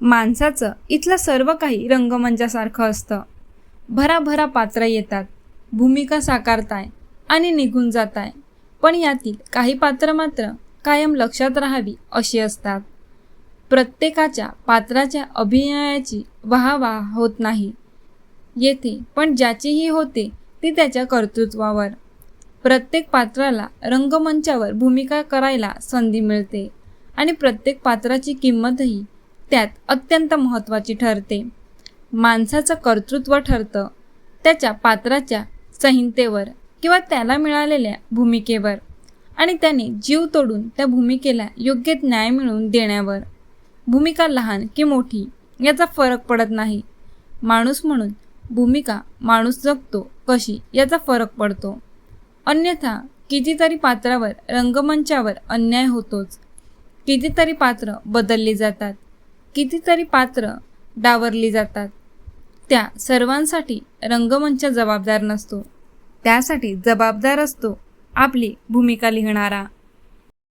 माणसाचं इथलं सर्व काही रंगमंचासारखं असतं. भराभरा पात्र येतात. भूमिका साकारताय आणि निघून जाताय. पण यातील काही पात्र मात्र कायम लक्षात राहावी अशी असतात. प्रत्येकाच्या पात्राच्या अभिनयाची वाहवाह होत नाही. येथे पण ज्याचीही होते ती त्याच्या कर्तृत्वावर. प्रत्येक पात्राला रंगमंचावर भूमिका करायला संधी मिळते आणि प्रत्येक पात्राची किंमतही त्यात अत्यंत महत्त्वाची ठरते. माणसाचं कर्तृत्व ठरतं. त्याच्या पात्राच्या संहितेवर किंवा त्याला मिळालेल्या भूमिकेवर आणि त्याने जीव तोडून त्या भूमिकेला योग्य न्याय मिळवून देण्यावर. भूमिका लहान की मोठी याचा फरक पडत नाही. माणूस म्हणून भूमिका माणूस जगतो कशी याचा फरक पडतो. अन्यथा कितीतरी पात्रावर रंगमंचावर अन्याय होतोच. कितीतरी पात्र बदलली जातात. कितीतरी पात्र डावरली जातात. त्या सर्वांसाठी रंगमंच जबाबदार नसतो. त्यासाठी जबाबदार असतो आपली भूमिका लिहिणारा.